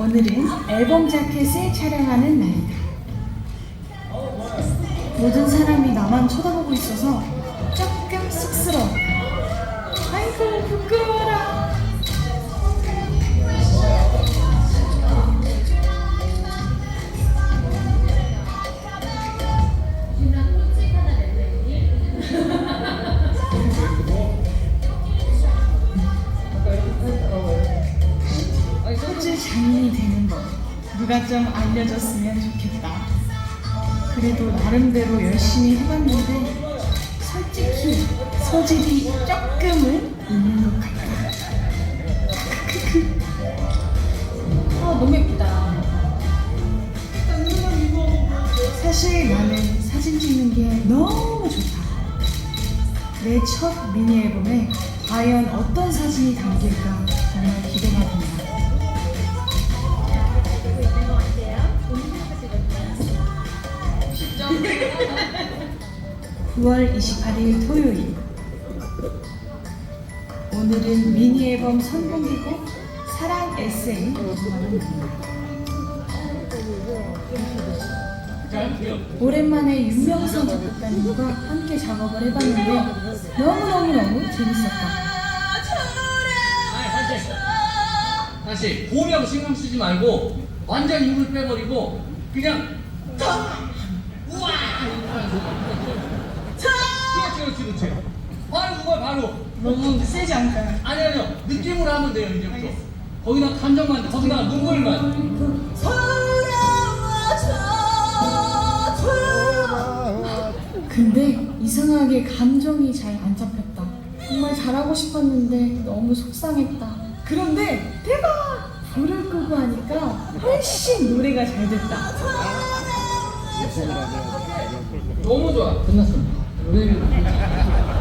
오늘은 앨범 자켓을 촬영하는 날이다. 모든 사람이 나만 쳐다보고 있어서 조금 쑥스러웠다. 아이고 부끄러워라. 꽃을 장인이 되는 법 누가 좀 알려줬으면 좋겠다. 그래도 나름대로 열심히 해봤는데 솔직히 소질이 조금은 있는 것 같다. 아 너무 예쁘다. 사실 나는 사진 찍는 게 너무 좋다. 내 첫 미니 앨범에 과연 어떤 사진이 담길까 9월 28일 토요일. 오늘은 미니 앨범 선공개곡 사랑 에세이. 오랜만에 윤명선 작곡가님과 함께 작업을 해봤는데 너무너무너무 재밌었다. 다시 고명 신경 쓰지 말고 완전 힘을 빼버리고 그냥 딱 우와 그렇지 그렇지 그렇지 바로 너무 세지 않을까요? 아니 아니요 느낌으로 하면 돼요 이제부터 거기다 감정만 거기다 눈물만 근데 이상하게 감정이 잘 안 잡혔다. 정말 잘하고 싶었는데 너무 속상했다. 그런데 대박! 불을 끄고 하니까 훨씬 노래가 잘 됐다. 너무 좋아 끝났습니다 네. 세일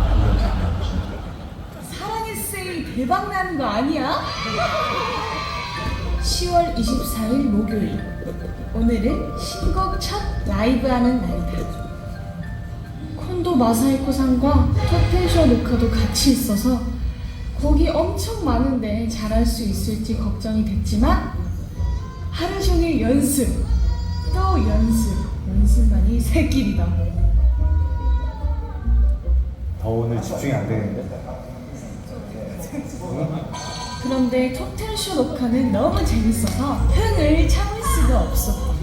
대박 나는 거 아니야? 10월 24일 목요일. 오늘은 신곡 첫 라이브 하는 날이다. 콘도 마사이코 상과 토텐쇼 녹화도 같이 있어서 곡이 엄청 많은데 잘할 수 있을지 걱정이 됐지만 하루 종일 연습, 또 연습, 연습만이 새길이다. 더 오늘 집중이 안 되는데? 그런데 톱텐쇼 녹화는 너무 재밌어서 흥을 참을 수가 없었다.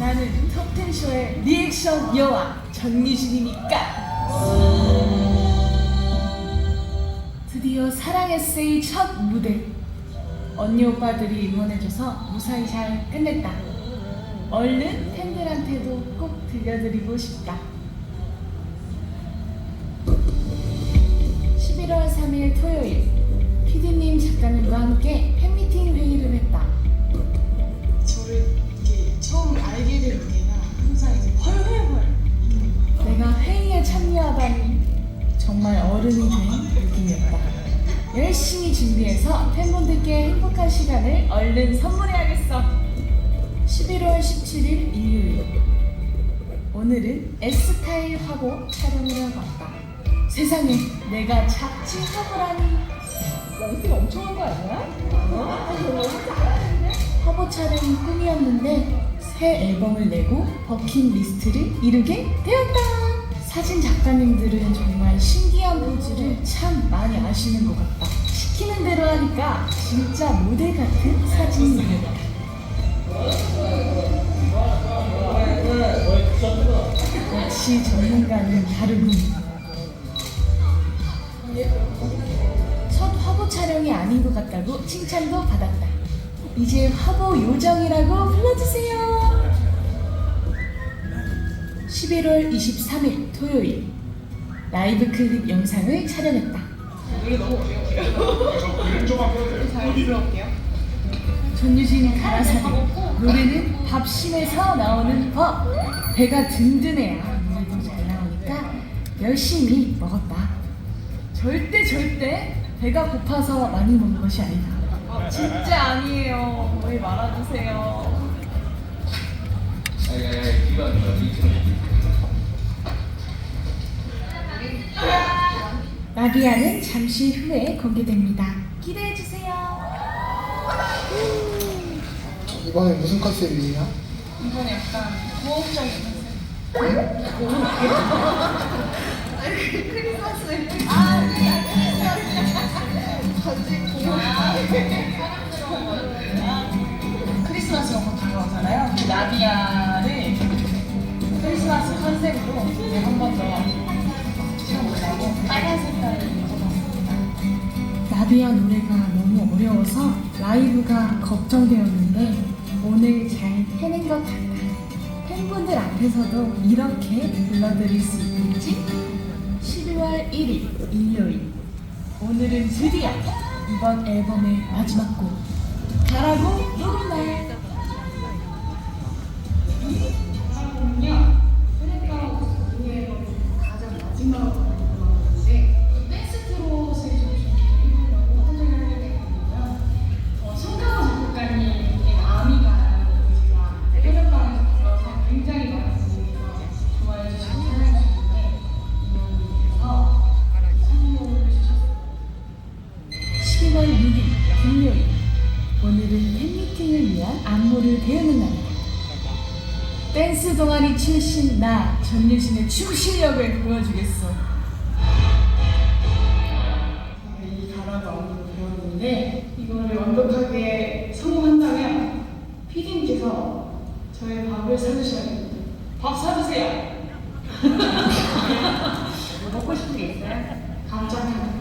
나는 톱텐쇼의 리액션 여왕 전유진이니까. 드디어 사랑 에세이 첫 무대. 언니 오빠들이 응원해줘서 무사히 잘 끝냈다. 얼른 팬들한테도 꼭 들려드리고 싶다. 11월 3일 토요일 PD님 작가님과 함께 팬미팅 회의를 했다. 저를 이렇게 처음 알게 된 때가 항상 이제 헐헐헐 내가 회의에 참여하다니 정말 어른이 된 느낌이었다. 열심히 준비해서 팬분들께 행복한 시간을 얼른 선물해야겠어. 11월 17일 일요일 오늘은 S타일 화보 촬영을 하고 왔다. 세상에 내가 잡지 화보라니 연습 엄청 한 거 아니야? 화보 촬영이 꿈이었는데 새 앨범을 내고 버킷리스트를 이루게 되었다. 사진 작가님들은 정말 신기한 포즈를 참 많이 아시는 것 같다. 시키는 대로 하니까 진짜 모델 같은 사진이 되었다. 역시 전문가는 다르군. 아닌 것 같다고 칭찬도 받았다. 이제 화보 요정이라고 불러주세요. 11월 23일 토요일 라이브 클립 영상을 촬영했다. 전유진 가라사대 노래는 밥심에서 나오는 법 배가 든든해야 노래도 잘 나오니까 열심히 먹었다 절대 절대 배가 고파서 많이 먹는 것이 아니다. 진짜 아니에요. 왜 말아주세요. 나비야는 잠시 후에 공개됩니다. 기대해 주세요. 이번에 무슨 컨셉이에요? 이건 약간 고혹적인 컨셉. 크리스마스 너무 다가오잖아요. 그 나디아를 크리스마스 컨셉으로 이제 한번더 채워보려고 빨간 색깔을 입어봤습니다. 나디아 노래가 너무 어려워서 라이브가 걱정되었는데 오늘 잘 해낸 것 같다. 팬분들 앞에서도 이렇게 불러드릴 수 있겠지? 12월 1일 일요일 오늘은 드디어 이번 앨범의 마지막 곡 가라고 부른 날 위한 안무를 배우는 날이다. 댄스 동아리 출신 나 전유신의 춤 실력을 보여주겠어 이 가라고 안무를 배웠는데 이거를 완벽하게 성공한다면 피디님께서 저의 밥을 사주셔야 됩니다. 밥 사주세요. 뭐 먹고 싶은 게 있어요? 감자탕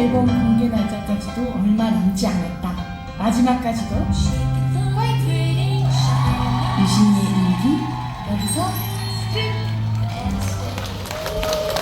앨범 공개 날짜까지도 얼마 남지 않았다. 마지막까지도 화이팅! 유신의 일기 여기서